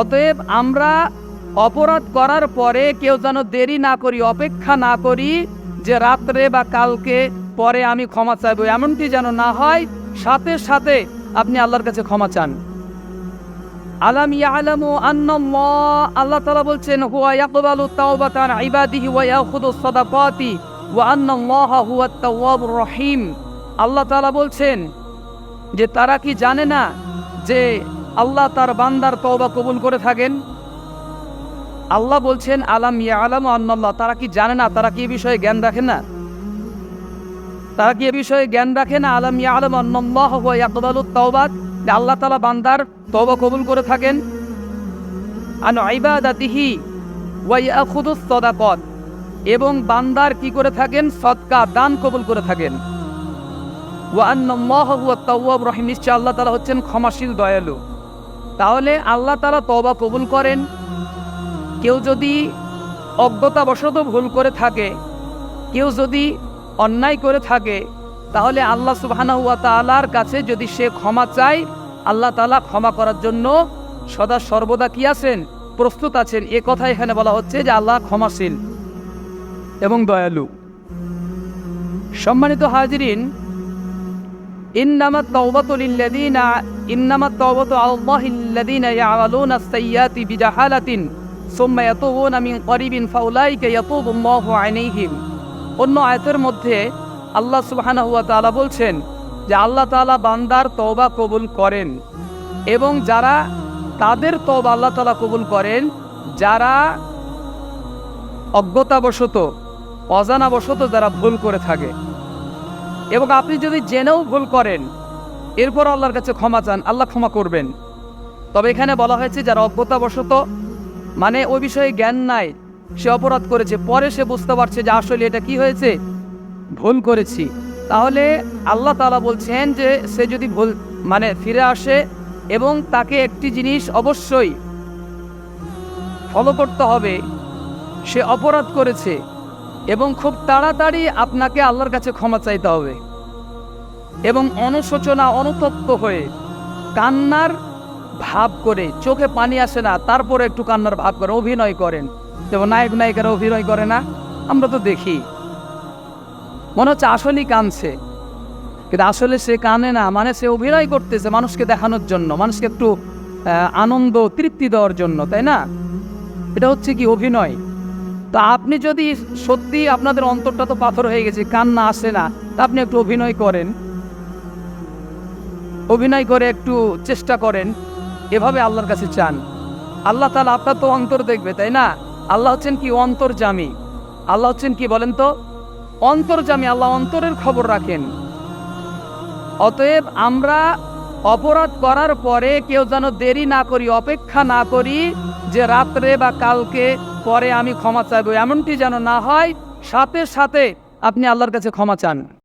অতএব আমরা অপরাধ করার পরে কেউ যেন দেরি না করি, অপেক্ষা না করি যে রাত্রে বা কালকে পরে আমি ক্ষমা চাইব। এমনটি যেন না হয়, সাথে সাথে আপনি আল্লাহর কাছে ক্ষমা চান। আলাম ইয়ালামু আন্নাল্লাহ, আল্লাহ তাআলা বলছেন, হুয়া ইয়াকবালু তাওবাতা আন ইবাদিহি ওয়া ইয়াখুদু সাদাকাতি ওয়া আন্নাল্লাহা হুয়াত তাওয়াবুর রহিম। আল্লাহ তাআলা বলছেন যে তারা কি জানে না যে আল্লাহ তার বান্দার তওবা কবুল করে থাকেন। আল্লাহ বলছেন, আলাম ইয়ালামু আন্নাল্লাহ? তারা কি জানে না? তারা কি এ বিষয়ে জ্ঞান রাখে না? তারা কি এ বিষয়ে জ্ঞান রাখে না? আলাম ইয়ালামু আন্নাল্লাহ হুয়া ইয়াকবালু তাওবাত আল্লাহ তাআলা বান্দার তওবা কবুল করে থাকেন। আন ইবাদাতিহি ওয়া ইয়াখুদুস সাদাকাত এবং বান্দার কি করে থাকেন? সদকা, দান কবুল করে থাকেন। ওয়া আন্নাল্লাহ হুয়া তাওয়াব রহিম। নিশ্চয় আল্লাহ তাআলা হচ্ছেন ক্ষমাশীল, দয়ালু। তাহলে আল্লাহ তাআলা তওবা কবুল করেন। কেউ যদি অজ্ঞতাবশত ভুল করে থাকে, কেউ যদি অন্যায় করে থাকে, তাহলে আল্লাহ সুবহানাহু ওয়া তাআলার কাছে যদি সে ক্ষমা চায়, আল্লাহ তালা ক্ষমা করার জন্য সদা সর্বদা কি আছেন? প্রস্তুত আছেন। এ কথা এখানে বলা হচ্ছে যে আল্লাহ ক্ষমাশীল এবং দয়ালু। সম্মানিত হাজিরিন মিন করিবিন, ফাউলাইকা ইয়াতুবুল্লাহু আলাইহিম। অন্য আয়াতের মধ্যে আল্লাহ সুবহানাহু বলছেন যে আল্লাহ তাআলা বান্দার তওবা কবুল করেন এবং যারা তাদের তওবা আল্লাহ তাআলা কবুল করেন, যারা অজ্ঞতাবশত, অজানাবশত যারা ভুল করে থাকে। এবং আপনি যদি জেনেও ভুল করেন, এরপর আল্লাহর কাছে ক্ষমা চান, আল্লাহ ক্ষমা করবেন। তবে এখানে বলা হয়েছে, যারা অজ্ঞতাবশত মানে ওই বিষয়ে জ্ঞান নাই, সে অপরাধ করেছে, পরে সে বুঝতে পারছে যে আসলে এটা কি হয়েছে, ভুল করেছি। তাহলে আল্লাহ তাআলা বলছেন যে, সে যদি ভুল মানে ফিরে আসে এবং তাকে একটি জিনিস অবশ্যই ফলো করতে হবে, সে অপরাধ করেছে এবং খুব তাড়াতাড়ি আপনাকে আল্লাহর কাছে ক্ষমা চাইতে হবে। এবং অনুশোচনা অনুতপ্ত হয়ে কান্নার ভাব করে চোখে পানি আসে না, তারপরে একটু কান্নার ভাব করে অভিনয় করেন। যেমন নায়ক নায়িকারা অভিনয় করে না, আমরা তো দেখি। মনে হচ্ছে আসলেই কানছে কিন্তু আসলে সে কানে না মানে সে অভিনয় করতেছে মানুষকে দেখানোর জন্য, মানুষকে একটু আনন্দ, তৃপ্তি দেওয়ার জন্য, তাই না? এটা হচ্ছে কি অভিনয়? তো আপনি যদি সত্যি আপনাদের অন্তরটা তো পাথর হয়ে গেছে, কান্না আসে না, তা আপনি একটু অভিনয় করেন। অভিনয় করে একটু চেষ্টা করেন, এভাবে আল্লাহর কাছে চান। আল্লাহ তালা আপনার তো অন্তর দেখবে, তাই না? আল্লাহ হচ্ছেন কি অন্তর্জামী। আল্লাহ হচ্ছেন কি বলেন তো? অন্তর্জামী, আল্লাহ অন্তরের খবর রাখেন। অতএব আমরা অপরাধ করার পরে কেউ যেন দেরি না করি, অপেক্ষা না করি যে রাত্রে বা কালকে পরে আমি ক্ষমা চাইব, এমনটি যেন না হয় সাথে সাথে আপনি আল্লাহর কাছে ক্ষমা চান।